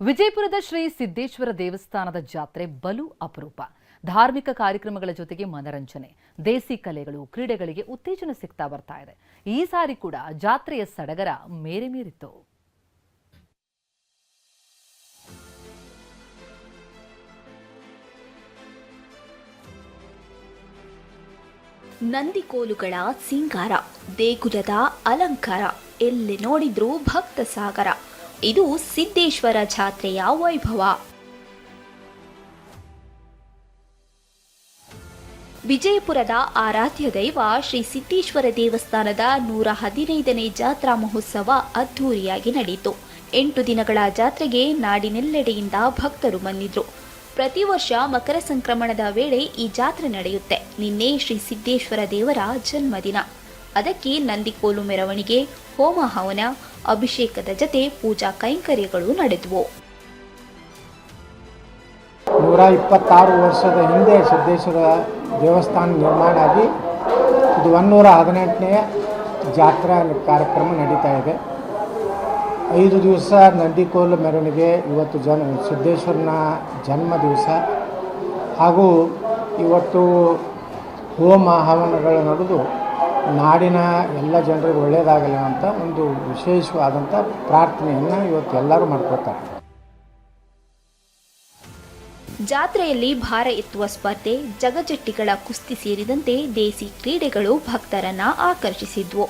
ವಿಜಯಪುರದ ಶ್ರೀ ಸಿದ್ದೇಶ್ವರ ದೇವಸ್ಥಾನದ ಜಾತ್ರೆ ಬಲು ಅಪರೂಪ. ಧಾರ್ಮಿಕ ಕಾರ್ಯಕ್ರಮಗಳ ಜೊತೆಗೆ ಮನರಂಜನೆ, ದೇಸಿ ಕಲೆಗಳು, ಕ್ರೀಡೆಗಳಿಗೆ ಉತ್ತೇಜನ ಸಿಗ್ತಾ ಬರ್ತಾ ಇದೆ. ಈ ಸಾರಿ ಕೂಡ ಜಾತ್ರೆಯ ಸಡಗರ ಮೇರೆ ಮೀರಿತ್ತು. ನಂದಿಕೋಲುಗಳ ಸಿಂಗಾರ, ದೇಗುಲದ ಅಲಂಕಾರ, ಎಲ್ಲಿ ನೋಡಿದ್ರೂ ಭಕ್ತ ಸಾಗರ. ಇದು ಸಿದ್ದೇಶ್ವರ ಜಾತ್ರೆಯ ವೈಭವ. ವಿಜಯಪುರದ ಆರಾಧ್ಯ ದೈವ ಶ್ರೀ ಸಿದ್ದೇಶ್ವರ ದೇವಸ್ಥಾನದ ನೂರ ಹದಿನೈದನೇ ಜಾತ್ರಾ ಮಹೋತ್ಸವ ಅದ್ಧೂರಿಯಾಗಿ ನಡೆಯಿತು. ಎಂಟು ದಿನಗಳ ಜಾತ್ರೆಗೆ ನಾಡಿನೆಲ್ಲೆಡೆಯಿಂದ ಭಕ್ತರು ಬಂದಿದ್ರು. ಪ್ರತಿ ವರ್ಷ ಮಕರ ಸಂಕ್ರಮಣದ ವೇಳೆ ಈ ಜಾತ್ರೆ ನಡೆಯುತ್ತೆ. ನಿನ್ನೆ ಶ್ರೀ ಸಿದ್ದೇಶ್ವರ ದೇವರ ಜನ್ಮದಿನ. ಅದಕ್ಕೆ ನಂದಿಕೋಲು ಮೆರವಣಿಗೆ ಹೋಮ ಹವನ ಅಭಿಷೇಕದ ಜತೆ ಪೂಜಾ ಕೈಂಕರ್ಯಗಳು ನಡೆದವು. ನೂರ ಇಪ್ಪತ್ತಾರು ವರ್ಷದ ಹಿಂದೆ ಸಿದ್ದೇಶ್ವರ ದೇವಸ್ಥಾನ ನಿರ್ಮಾಣ ಆಗಿ ಇದು ಒಂದೂರ ಹದಿನೆಂಟನೇ ಜಾತ್ರಾ ಕಾರ್ಯಕ್ರಮ ನಡೀತಾ ಇದೆ. ಐದು ದಿವಸ ನಂದಿಕೋಲು ಮೆರವಣಿಗೆ, ಇವತ್ತು ಜನ ಸಿದ್ದೇಶ್ವರನ ಜನ್ಮ ದಿವಸ ಹಾಗೂ ಇವತ್ತು ಹೋಮ ಹವನಗಳು ನಡೆದು ನಾಡಿನ ಎಲ್ಲ ಜನರಿಗೆ ಒಳ್ಳೆಯದಾಗಲಿ ಅಂತ ಒಂದು ವಿಶೇಷವಾದಂಥ ಪ್ರಾರ್ಥನೆಯನ್ನು ಇವತ್ತು ಎಲ್ಲರೂ ಮಾಡ್ಕೊತಾರೆ ಜಾತ್ರೆಯಲ್ಲಿ ಭಾರ ಎತ್ತುವ ಸ್ಪರ್ಧೆ ಜಗಜಟ್ಟಿಗಳ ಕುಸ್ತಿ ಸೇರಿದಂತೆ ದೇಸಿ ಕ್ರೀಡೆಗಳು ಭಕ್ತರನ್ನ ಆಕರ್ಷಿಸಿದ್ವು.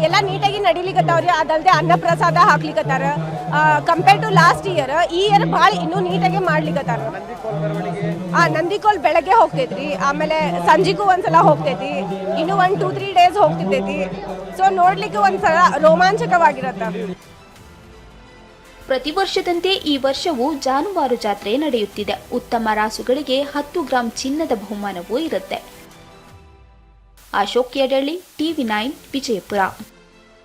ಎಲ್ಲ ನೀಟಾಗಿ ನಡಿಲಿಕ್ಕತ್ತವ್ರಿ ಅದಲ್ಲದೆ ಅನ್ನಪ್ರಸಾದ ಹಾಕ್ಲಿಕತ್ತಾರ. ಕಂಪೇರ್ ಟು ಲಾಸ್ಟ್ ಇಯರ್ ಈ ಇಯರ್ ಭಾಳ ಇನ್ನೂ ನೀಟಾಗಿ ಮಾಡ್ಲಿಕ್ಕತ್ತಾರ ಆ, ನಂದಿಕೋಲ್ ಬೆಳಗ್ಗೆ ಹೋಗ್ತೈತ್ರಿ ಆಮೇಲೆ ಸಂಜೆಗೂ ಒಂದ್ಸಲ ಹೋಗ್ತೈತಿ ಇನ್ನು ಒನ್ ಟೂ ತ್ರೀ ಡೇಸ್ ಹೋಗ್ತಿರ್ತೈತಿ ಸೊ ನೋಡ್ಲಿಕ್ಕೆ ಒಂದ್ಸಲ ರೋಮಾಂಚಕವಾಗಿರತ್ತ. ಪ್ರತಿ ವರ್ಷದಂತೆ ಈ ವರ್ಷವೂ ಜಾನುವಾರು ಜಾತ್ರೆ ನಡೆಯುತ್ತಿದೆ. ಉತ್ತಮ ರಾಸುಗಳಿಗೆ ಹತ್ತು ಗ್ರಾಂ ಚಿನ್ನದ ಬಹುಮಾನವೂ ಇರುತ್ತೆ. Ashok Yadalli, TV nine, Vijayapura.